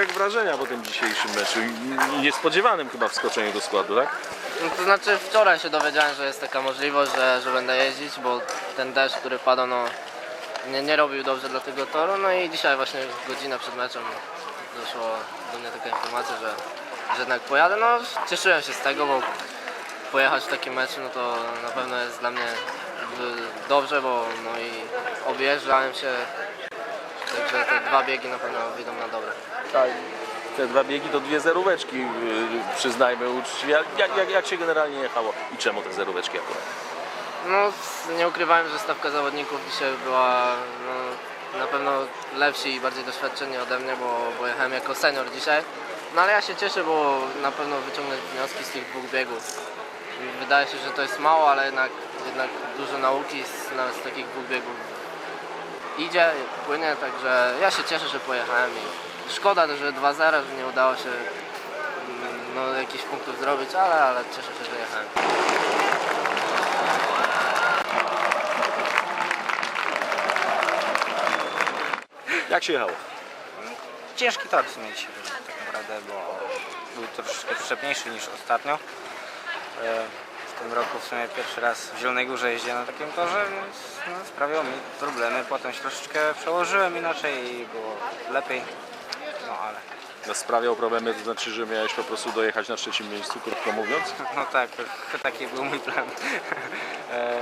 jak, wrażenia po tym dzisiejszym meczu niespodziewanym chyba wskoczeniu do składu, tak? No, to znaczy wczoraj się dowiedziałem, że jest taka możliwość, że, że będę jeździć, bo ten deszcz, który padał, no, nie, nie robił dobrze dla tego toru. No i dzisiaj właśnie godzinę przed meczem doszło do mnie taka informacja, że, że jednak pojadę. No cieszyłem się z tego, bo pojechać w takim meczu, no to na pewno jest dla mnie dobrze, bo no i objeżdżałem się, także te dwa biegi na pewno wyjdą na dobre. Tak. Te dwa biegi to dwie zeróweczki, yy, przyznajmy uczciwie. Jak, jak, jak, się generalnie jechało i czemu te zeróweczki akurat? No, nie ukrywałem, że stawka zawodników dzisiaj była no, na pewno lepsi i bardziej doświadczeni ode mnie, bo, bo jechałem jako senior dzisiaj. No ale ja się cieszę, bo na pewno wyciągnę wnioski z tych dwóch biegów. Wydaje się, że to jest mało, ale jednak, jednak dużo nauki z, nawet z takich dwóch biegów idzie, płynie, także ja się cieszę, że pojechałem i szkoda, że 2-0, że nie udało się mm, no, jakichś punktów zrobić, ale, ale cieszę się, że jechałem. Jak się jechało? Ciężki tor w sumie dzisiaj był, tak naprawdę, bo był troszeczkę przyczepniejszy niż ostatnio. E, W tym roku w sumie pierwszy raz w Zielonej Górze jeździłem na takim torze, więc no, sprawiał mi problemy. Potem się troszeczkę przełożyłem inaczej i było lepiej. No ale No, sprawiał problemy, to znaczy, że miałeś po prostu dojechać na trzecim miejscu, krótko mówiąc? no tak, taki był mój plan. E,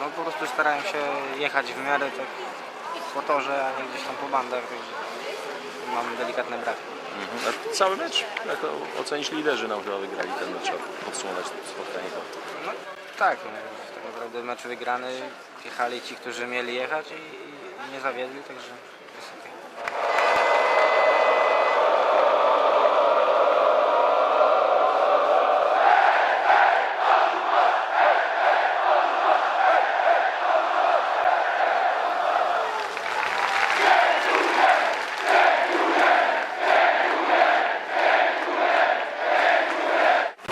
No po prostu starałem się jechać w miarę tak po torze, a nie gdzieś tam po bandach, także mam delikatne braki. Mhm. A cały mecz, jak to ocenić liderzy nam chyba wygrali ten mecz, podsumować spotkanie. No tak, no, tak naprawdę mecz wygrany, jechali ci, którzy mieli jechać i, i nie zawiedli, także jest okej.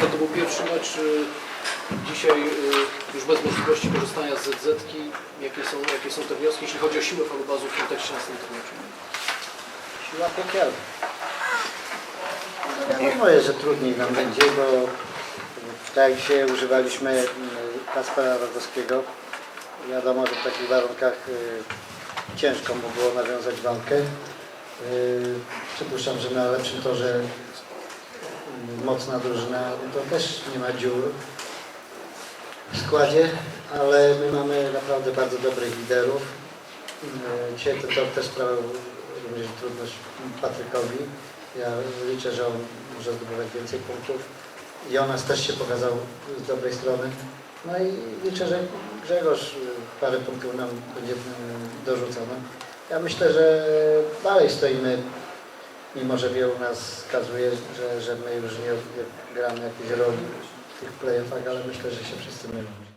To, to był pierwszy mecz y, dzisiaj y, już bez możliwości korzystania z ZZ-ki. Jakie są, jakie są te wnioski, jeśli chodzi o siłę falubazu w kontekście następnego? Siła piekielna. Wiadomo jest, że trudniej nam będzie, bo tak jak dzisiaj używaliśmy mm, Kaspera Radowskiego, wiadomo, że w takich warunkach y, ciężko mu było nawiązać walkę. Y, Przypuszczam, że na lepszym torze y, mocna drużyna no to też nie ma dziur w składzie, ale my mamy naprawdę bardzo dobrych liderów. Y, Dzisiaj tor też sprawiał również trudność Patrykowi. Ja liczę, że on może zdobywać więcej punktów. Jonas też się pokazał z dobrej strony. No i liczę, że Grzegorz parę punktów nam będzie y, dorzucał. No, ja myślę, że dalej stoimy, mimo że wielu nas skazuje, że, że my już nie, nie gramy jakiejś roli w tych playoffach, ale myślę, że się wszyscy mylą.